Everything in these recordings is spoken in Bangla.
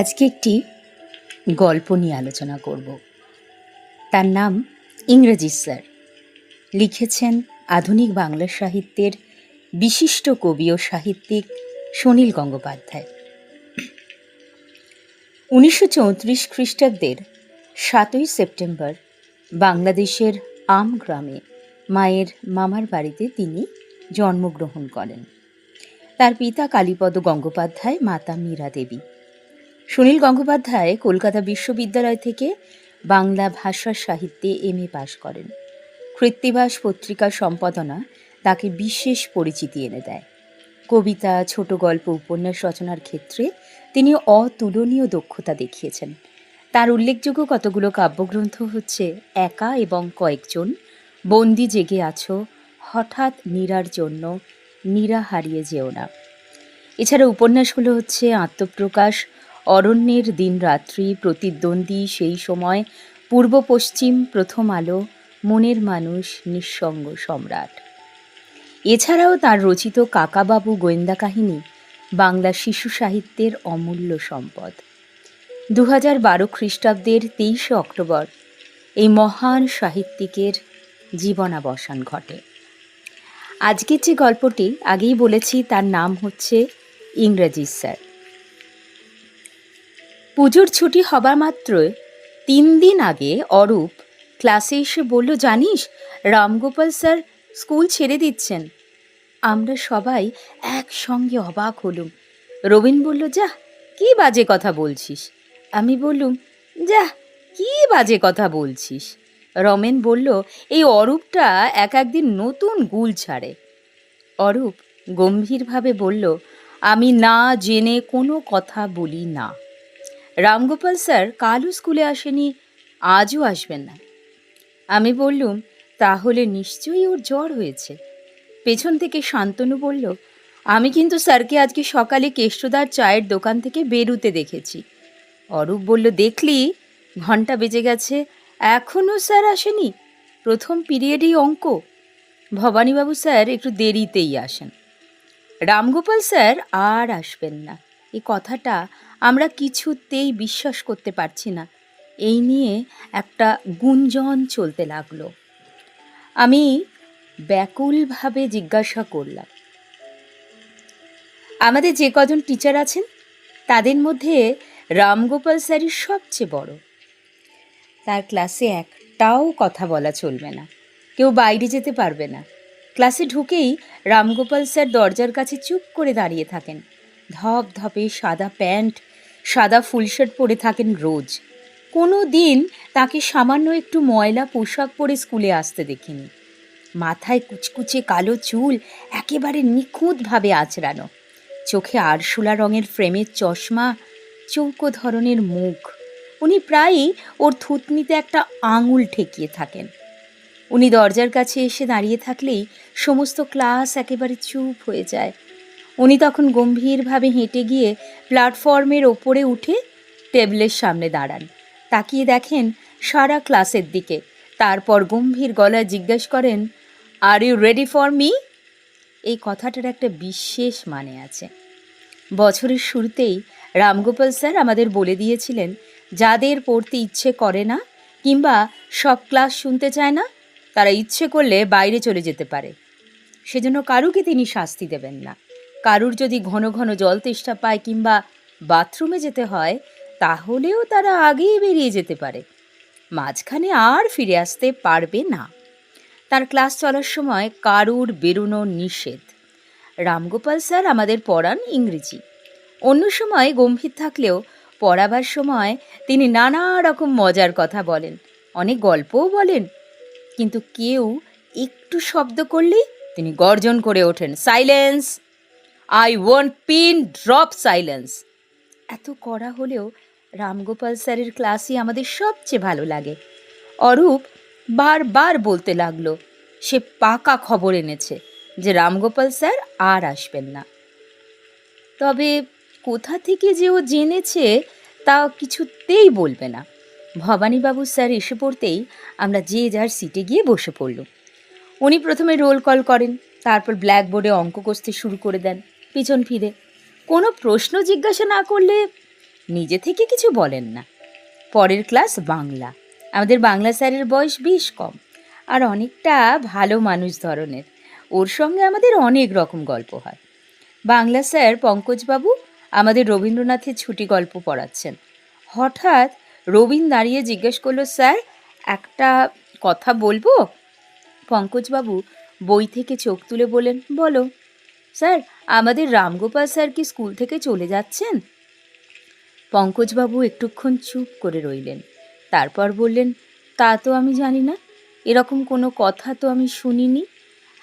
আজকে একটি গল্প নিয়ে আলোচনা করব। তার নাম ইংরেজি, স্যার। লিখেছেন আধুনিক বাংলা সাহিত্যের বিশিষ্ট কবি ও সাহিত্যিক সুনীল গঙ্গোপাধ্যায়। উনিশশো চৌত্রিশ খ্রিস্টাব্দের সাতই সেপ্টেম্বর বাংলাদেশের আম গ্রামে মায়ের মামার বাড়িতে তিনি জন্মগ্রহণ করেন। তার পিতা কালীপদ গঙ্গোপাধ্যায়, মাতা মীরা দেবী। সুনীল গঙ্গোপাধ্যায় কলকাতা বিশ্ববিদ্যালয় থেকে বাংলা ভাষা সাহিত্যে এম এ পাশ করেন। কৃত্তিবাস পত্রিকার সম্পাদনা তাকে বিশেষ পরিচিতি এনে দেয়। কবিতা, ছোট গল্প, উপন্যাস রচনার ক্ষেত্রে তিনি অতুলনীয় দক্ষতা দেখিয়েছেন। তার উল্লেখযোগ্য কতগুলো কাব্যগ্রন্থ হচ্ছে একা এবং কয়েকজন, বন্দি জেগে আছো, হঠাৎ নীরার জন্য নীরা হারিয়ে যেও না। এছাড়া উপন্যাসগুলো হচ্ছে আত্মপ্রকাশ অরণ্যের দিনরাত্রি প্রতিদ্বন্দ্বী সেই সময় পূর্ব পশ্চিম প্রথম আলো, মনের মানুষ, নিঃসঙ্গ সম্রাট। এছাড়াও তার রচিত কাকাবাবু গোয়েন্দা কাহিনী, বাংলা শিশু সাহিত্যের অমূল্য সম্পদ। দু হাজার বারো খ্রিস্টাব্দের তেইশে অক্টোবর এই মহান সাহিত্যিকের জীবনাবসান ঘটে। আজকের যে গল্পটি আগেই বলেছি, তার নাম হচ্ছে ইংরেজি স্যার। পুজোর ছুটি হবার মাত্রই তিন দিন আগে অরূপ ক্লাসে এসে বলল, জানিস, রামগোপাল স্যার স্কুল ছেড়ে দিচ্ছেন। আমরা সবাই একসঙ্গে অবাক হলুম। রবীন বলল, যা, কি বাজে কথা বলছিস? আমি বললুম, যা, কি বাজে কথা বলছিস? রমেন বলল, এই অরূপটা এক একদিন নতুন গুল ছাড়ে। অরূপ গম্ভীরভাবে বলল, আমি না জেনে কোনো কথা বলি না। রামগোপাল স্যার কালও স্কুলে আসেনি, আজও আসবেন না। আমি বললুম, তাহলে নিশ্চয়ই ওর জ্বর হয়েছে। পেছন থেকে শান্তনু বলল, আমি কিন্তু স্যারকে আজকে সকালে কেষ্টদার চায়ের দোকান থেকে বেরুতে দেখেছি। অরূপ বলল, দেখলি? ঘণ্টা বেজে গেছে, এখনও স্যার আসেনি? প্রথম পিরিয়ডেই অঙ্ক। ভবানীবাবু স্যার একটু দেরিতেই আসেন। রামগোপাল স্যার আর আসবেন না। এই কথাটা আমরা কিছুতেই বিশ্বাস করতে পারছি না। এই নিয়ে একটা গুঞ্জন চলতে লাগল। আমি ব্যাকুলভাবে জিজ্ঞাসা করলাম, আমাদের যে কজন টিচার আছেন, তাদের মধ্যে রামগোপাল স্যারই সবচেয়ে বড়। তার ক্লাসে একটাও কথা বলা চলবে না। কেউ বাইরে যেতে পারবে না। ক্লাসে ঢুকেই রামগোপাল স্যার দরজার কাছে চুপ করে দাঁড়িয়ে থাকেন। ধপ ধপে সাদা প্যান্ট, সাদা ফুল শার্ট পরে থাকেন রোজ। কোনো দিন তাকে সামান্য একটু ময়লা পোশাক পরে স্কুলে আসতে দেখিনি। মাথায় কুচকুচে কালো চুল একেবারে নিখুঁতভাবে আঁচড়ানো, চোখে আরশোলা রঙের ফ্রেমের চশমা, চৌকো ধরনের মুখ। উনি প্রায়ই ওর থুতনিতে একটা আঙুল ঠেকিয়ে থাকেন। উনি দরজার কাছে এসে দাঁড়িয়ে থাকলেই সমস্ত ক্লাস একেবারে চুপ হয়ে যায়। উনি তখন গম্ভীরভাবে হেঁটে গিয়ে প্ল্যাটফর্মের ওপরে উঠে টেবিলের সামনে দাঁড়ান। তাকিয়ে দেখেন সারা ক্লাসের দিকে। তারপর গম্ভীর গলায় জিজ্ঞেস করেন are you ready for me এই কথাটার একটা বিশেষ মানে আছে। বছরের শুরুতেই রামগোপাল স্যার আমাদের বলে দিয়েছিলেন, যাদের পড়তে ইচ্ছে করে না কিংবা সব ক্লাস শুনতে চায় না, তারা ইচ্ছে করলে বাইরে চলে যেতে পারে। সেজন্য কারুকে তিনি শাস্তি দেবেন না। কারুর যদি ঘন ঘন জল তেষ্টা পায় কিংবা বাথরুমে যেতে হয়, তাহলেও তারা আগেই বেরিয়ে যেতে পারে। মাঝখানে আর ফিরে আসতে পারবে না। তার ক্লাস চলার সময় কারুর বেরোনো নিষেধ। রামগোপাল স্যার আমাদের পড়ান ইংরেজি। অন্য সময় গম্ভীর থাকলেও পড়াবার সময় তিনি নানা রকম মজার কথা বলেন, অনেক গল্পও বলেন। কিন্তু কেউ একটু শব্দ করলেই তিনি গর্জন করে ওঠেন, silence! I want pin drop silence এত করা হলেও রামগোপাল স্যারের ক্লাসই আমাদের সবচেয়ে ভালো লাগে। অরূপ বারবার বলতে লাগল, সে পাকা খবর এনেছে যে রামগোপাল স্যার আর আসবেন না। তবে কোথা থেকে যে ও জেনেছে তা কিছুতেই বলবে না। ভবানীবাবু স্যার এসে পড়তেই আমরা যে যার সিটে গিয়ে বসে পড়ল উনি প্রথমে রোল কল করেন, তারপর ব্ল্যাকবোর্ডে অঙ্ক কষতে শুরু করে দেন। পিছন ফিরে। কোনো প্রশ্ন জিজ্ঞাসা না করলে নিজে থেকে কিছু বলেন না। পরের ক্লাস বাংলা। আমাদের বাংলা স্যারের বয়স বেশ কম আর অনেকটা ভালো মানুষ ধরনের। ওর সঙ্গে আমাদের অনেক রকম গল্প হয়। বাংলা স্যার পঙ্কজবাবু আমাদের রবীন্দ্রনাথের ছুটি গল্প পড়াচ্ছেন। হঠাৎ রবীন দাঁড়িয়ে জিজ্ঞেস করল, স্যার, একটা কথা বলব? পঙ্কজবাবু বই থেকে চোখ তুলে বলেন বলো। স্যার, আমাদের রামগোপাল স্যার কি স্কুল থেকে চলে যাচ্ছেন? পঙ্কজবাবু একটুক্ষণ চুপ করে রইলেন। তারপর বললেন, তা তো আমি জানি না। এরকম কোনো কথা তো আমি শুনিনি?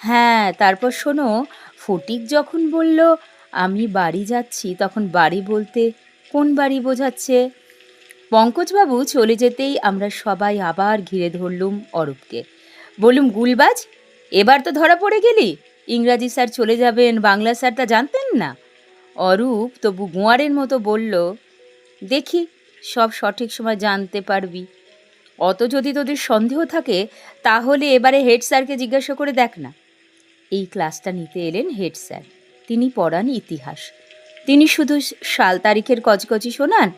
হ্যাঁ তারপর শোনো, ফটিক যখন বলল, আমি বাড়ি যাচ্ছি, তখন বাড়ি বলতে কোন বাড়ি বোঝাচ্ছে? পঙ্কজবাবু চলে যেতেই আমরা সবাই আবার ঘিরে ধরলুম অরূপকে। বললুম, গুলবাজ, এবার তো ধরা পড়ে গেলি? ইংরাজি স্যার চলে যাবেন, বাংলা স্যার তা জানতেন না? অরূপ তবু গোয়ারের মতো বলল, দেখি, সব সঠিক সময় জানতে পারবি। অত যদি তোদের সন্দেহ থাকে, তাহলে এবারে হেড স্যারকে জিজ্ঞাসা করে দেখ না। এই ক্লাসটা নিতে এলেন হেড স্যার। তিনি পড়ান ইতিহাস। তিনি শুধু সাল তারিখের কচকচি শোনান,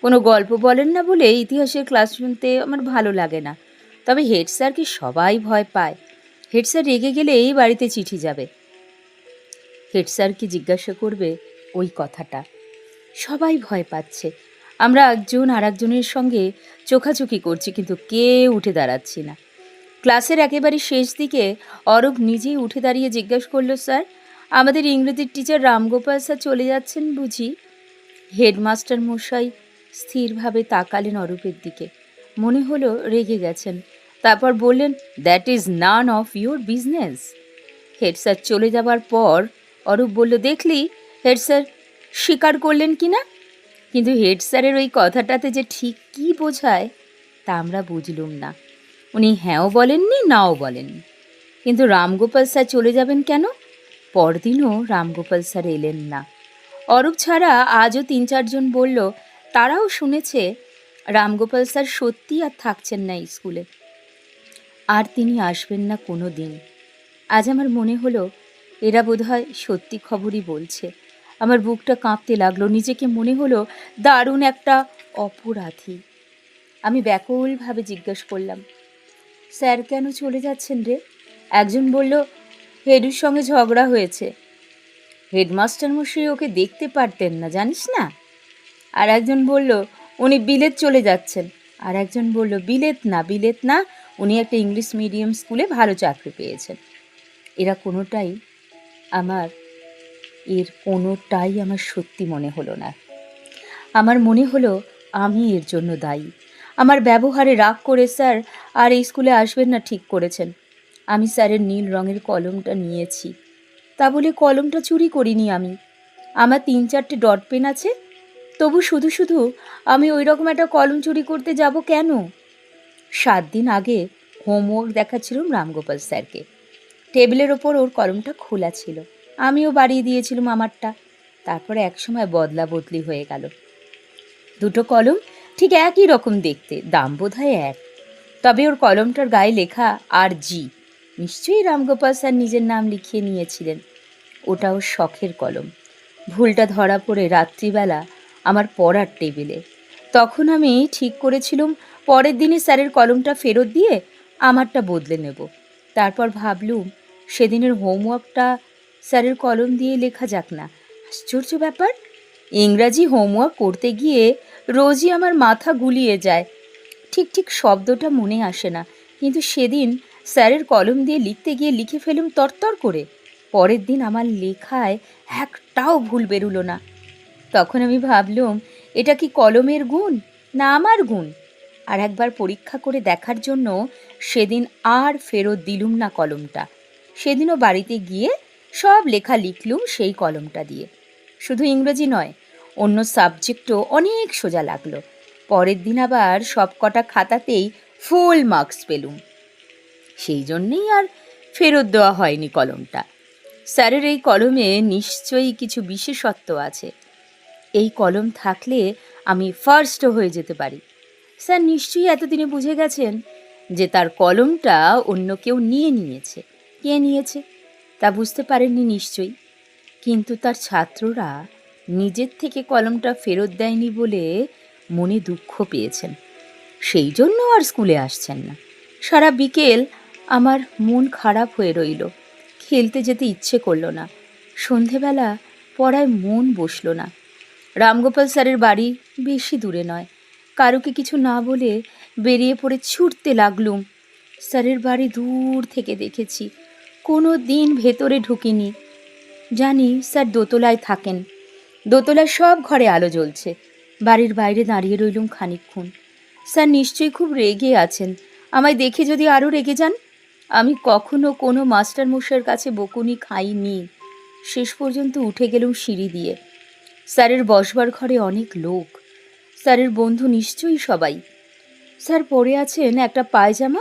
কোনো গল্প বলেন না বলে ইতিহাসের ক্লাস শুনতে আমার ভালো লাগে না। তবে হেড স্যারকে সবাই ভয় পায়। হেড স্যার রেগে গেলে এই বাড়িতে চিঠি যাবে। হেড স্যারকে জিজ্ঞাসা করবে ওই কথাটা? সবাই ভয় পাচ্ছে। আমরা একজন আর একজনের সঙ্গে চোখাচোখি করছি, কিন্তু কে উঠে দাঁড়াচ্ছি না। ক্লাসের একেবারে শেষ দিকে অরূপ নিজেই উঠে দাঁড়িয়ে জিজ্ঞাসা করল, স্যার, আমাদের ইংরেজির টিচার রামগোপাল স্যার চলে যাচ্ছেন বুঝি? হেডমাস্টার মশাই স্থিরভাবে তাকালেন অরূপের দিকে। মনে হলো রেগে গেছেন। তারপর বললেন that is none of your business head sir চলে যাবার পর অরূপ বলল, দেখলি, হেড স্যার, স্বীকার করলেন কি না? কিন্তু হেড স্যারের ওই কথাটাতে যে ঠিক কী বোঝায়, তা আমরা বুঝলুম না। উনি হ্যাঁও বলেননি, নাও বলেননি। কিন্তু রামগোপাল স্যার চলে যাবেন কেন? পরদিনও রামগোপাল স্যার এলেন না। অরূপ ছাড়া আজও তিন চারজন বলল, তারাও শুনেছে, রামগোপাল স্যার সত্যি আর থাকছেন না স্কুলে। আর তিনি আসবেন না কোনো দিন। আজ আমার মনে হলো, এরা বোধহয় সত্যি খবরই বলছে। আমার বুকটা কাঁপতে লাগল, নিজেকে মনে হলো দারুণ একটা অপরাধী। আমি ব্যাকুলভাবে জিজ্ঞেস করলাম, স্যার কেন চলে যাচ্ছেন রে? একজন বলল, হেডুর সঙ্গে ঝগড়া হয়েছে। হেডমাস্টার মশাই ওকে দেখতে পারতেন না, জানিস না? আর একজন বলল, উনি বিলেত চলে যাচ্ছেন। আর একজন বলল, বিলেত না বিলেত না উনি একটা ইংলিশ মিডিয়াম স্কুলে ভালো চাকরি পেয়েছেন। এরা কোনোটাই আমার, এর কোনোটাই আমার সত্যি মনে হলো না। আমার মনে হলো আমি এর জন্য দায়ী। আমার ব্যবহারে রাগ করে স্যার আর এই স্কুলে আসবেন না ঠিক করেছেন। আমি স্যারের নীল রঙের কলমটা নিয়েছি। তা বলে কলমটা চুরি করিনি আমি। আমার তিন চারটে ডট পেন আছে। তবু শুধু শুধু আমি ওই রকম একটা কলম চুরি করতে যাব কেন? সাত দিন আগে হোমওয়ার্ক দেখাচ্ছিলাম রামগোপাল স্যারকে। টেবিলের ওপর ওর কলমটা খোলা ছিল। আমিও বাড়িয়ে দিয়েছিলাম আমারটা। তারপরে একসময় বদলা বদলি হয়ে গেল। দুটো কলম ঠিক একই রকম দেখতে, দাম বোধ এক। তবে ওর কলমটার গায়ে লেখা আর জি। নিশ্চয়ই রামগোপাল স্যার নিজের নাম লিখিয়ে নিয়েছিলেন। ওটা ওর শখের কলম। ভুলটা ধরা পড়ে রাত্রিবেলা আমার পড়ার টেবিলে। তখন আমি ঠিক করেছিলাম, পরের দিনই স্যারের কলমটা ফেরত দিয়ে আমারটা বদলে নেব। তারপর ভাবলুম, সেদিনের হোমওয়ার্কটা স্যারের কলম দিয়ে লেখা যাক না। আশ্চর্য ব্যাপার, ইংরাজি হোমওয়ার্ক করতে গিয়ে রোজই আমার মাথা গুলিয়ে যায়। ঠিক ঠিক শব্দটা মনে আসে না, কিন্তু সেদিন স্যারের কলম দিয়ে লিখতে গিয়ে লিখে ফেলুম তরতর করে। পরের দিন আমার লেখায় একটাও ভুল বেরুলো না। তখন আমি ভাবলুম এটা কি কলমের গুণ না আমার গুণ? আর একবার পরীক্ষা করে দেখার জন্য সেদিন আর ফেরত দিলুম না কলমটা। সেদিনও বাড়িতে গিয়ে সব লেখা লিখলুম সেই কলমটা দিয়ে। শুধু ইংরেজি নয়, অন্য সাবজেক্টও অনেক সোজা লাগল। পরের দিন আবার সব কটা খাতাতেই ফুল মার্কস পেলুম। সেই জন্যেই আর ফেরত দেওয়া হয়নি কলমটা। স্যারের এই কলমে নিশ্চয়ই কিছু বিশেষত্ব আছে। এই কলম থাকলে আমি ফার্স্ট হয়ে যেতে পারি। স্যার নিশ্চয়ই এতদিনে বুঝে গেছেন যে তার কলমটা অন্য কেউ নিয়ে নিয়েছে। কে নিয়েছে? তা বুঝতে পারেননি নিশ্চয়ই। কিন্তু তার ছাত্ররা নিজের থেকে কলমটা ফেরত দেয়নি বলে মনে দুঃখ পেয়েছেন। সেই জন্য আর স্কুলে আসছেন না। সারা বিকেল আমার মন খারাপ হয়ে রইল। খেলতে যেতে ইচ্ছে করল না। সন্ধেবেলা পড়ায় মন বসল না। রামগোপাল স্যারের বাড়ি বেশি দূরে নয়। কারুকে কিছু না বলে বেরিয়ে পড়ে ছুটতে লাগলুম। স্যারের বাড়ি দূর থেকে দেখেছি। কোনো দিন ভেতরে ঢুকিনি। জানি স্যার দোতলায় থাকেন। দোতলায় সব ঘরে আলো জ্বলছে। বাড়ির বাইরে দাঁড়িয়ে রইলুম খানিকক্ষণ। স্যার নিশ্চয়ই খুব রেগে আছেন। আমায় দেখে যদি আরও রেগে যান। আমি কখনো কোনো মাস্টারমশাইয়ের কাছে বকুনি খাইনি। শেষ পর্যন্ত উঠে গেলুম সিঁড়ি দিয়ে। স্যারের বসবার ঘরে অনেক লোক। স্যারের বন্ধু নিশ্চয়ই সবাই। স্যার পরে আছেন একটা পায়জামা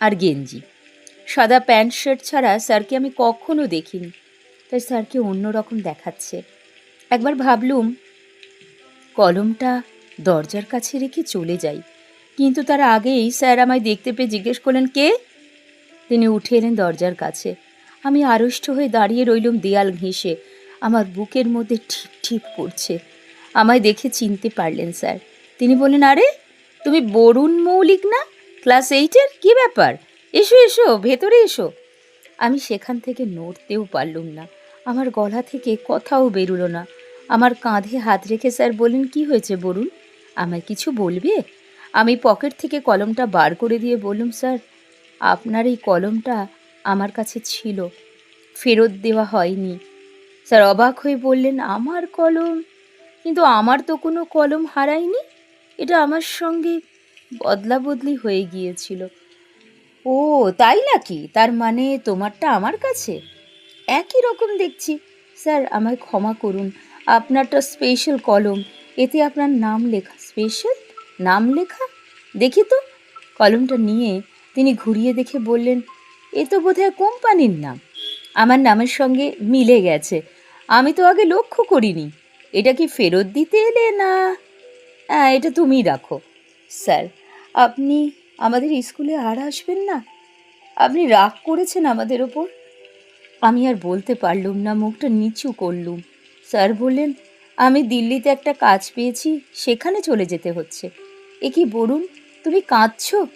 আর গেঞ্জি। সাদা প্যান্ট শার্ট ছাড়া স্যারকে আমি কখনো দেখিনি। তাই স্যারকে অন্যরকম দেখাচ্ছে। একবার ভাবলুম, কলমটা দরজার কাছে রেখে চলে যাই। কিন্তু তার আগেই স্যার আমায় দেখতে পেয়ে জিজ্ঞেস করলেন, কে? তিনি উঠে এলেন দরজার কাছে। আমি আড়ষ্ট হয়ে দাঁড়িয়ে রইলুম দেয়াল ঘেঁষে। আমার বুকের মধ্যে ঠিপ ঠিপ করছে। আমায় দেখে চিনতে পারলেন, স্যার। তিনি বললেন, আরে, তুমি বরুণ মৌলিক না? ক্লাস এইটের? কি ব্যাপার? এসো এসো, ভেতরে এসো। আমি সেখান থেকে নড়তেও পারলুম না। আমার গলা থেকে কথাও বেরুলো না। আমার কাঁধে হাত রেখে স্যার বললেন, কি হয়েছে বরুণ? আমায় কিছু বলবে? আমি পকেট থেকে কলমটা বার করে দিয়ে বললুম, স্যার, আপনার এই কলমটা আমার কাছে ছিল। ফেরত দেওয়া হয়নি। স্যার অবাক হয়ে বললেন, আমার কলম? কিন্তু আমার তো কোনো কলম হারায়নি। এটা আমার সঙ্গে বদলা বদলি হয়ে গিয়েছিল। ও, তাই নাকি? তার মানে তোমারটা আমার কাছে? একই রকম দেখছি। স্যার, আমায় ক্ষমা করুন। আপনারটা স্পেশাল কলম। এতে আপনার নাম লেখা। স্পেশাল নাম লেখা? দেখি তো। কলমটা নিয়ে তিনি ঘুরিয়ে দেখে বললেন, এ তো বোধহয় কোম্পানির নাম। আমার নামের সঙ্গে মিলে গেছে। আমি তো আগে লক্ষ্য করিনি। এটা কি ফেরত দিতে এলে না? হ্যাঁ এটা তুমিই রাখো। স্যার, আপনি আমাদের স্কুলে আর আসবেন না? আপনি রাগ করেছেন আমাদের ওপর? আমি আর বলতে পারলুম না, মুখটা নিচু করলুম। স্যার বললেন, আমি দিল্লিতে একটা কাজ পেয়েছি, সেখানে চলে যেতে হচ্ছে। এ কি বলুন তুমি কাঁদছো?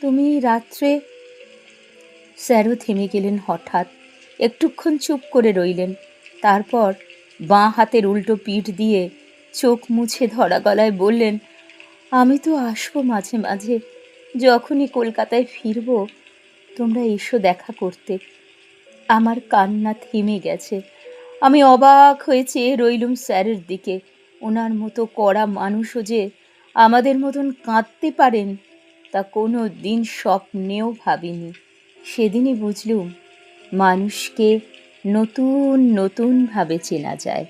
তুমি রাত্রে স্যারও থেমে গেলেন হঠাৎ। একটুক্ষণ চুপ করে রইলেন। তারপর বাঁ হাতের উল্টো পিঠ দিয়ে চোখ মুছে ধরা গলায় বললেন, আমি তো আসব মাঝে মাঝে। যখনই কলকাতায় ফিরবো, তোমরা এসো দেখা করতে। আমার কান্না থেমে গেছে। আমি অবাক হয়ে চেয়ে রইলুম স্যারের দিকে। ওনার মতো কড়া মানুষও যে আমাদের মতন কাঁদতে পারেন, তা কোনো দিন স্বপ্নেও ভাবিনি। সেদিনই বুঝলুম, মানুষকে নতুন, নতুনভাবে চেনা যায়।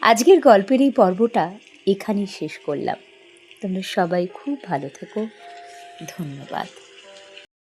আজকের গল্পের এই পর্বটা এখানেই শেষ করলাম। তোমরা সবাই খুব ভালো থেকো। ধন্যবাদ।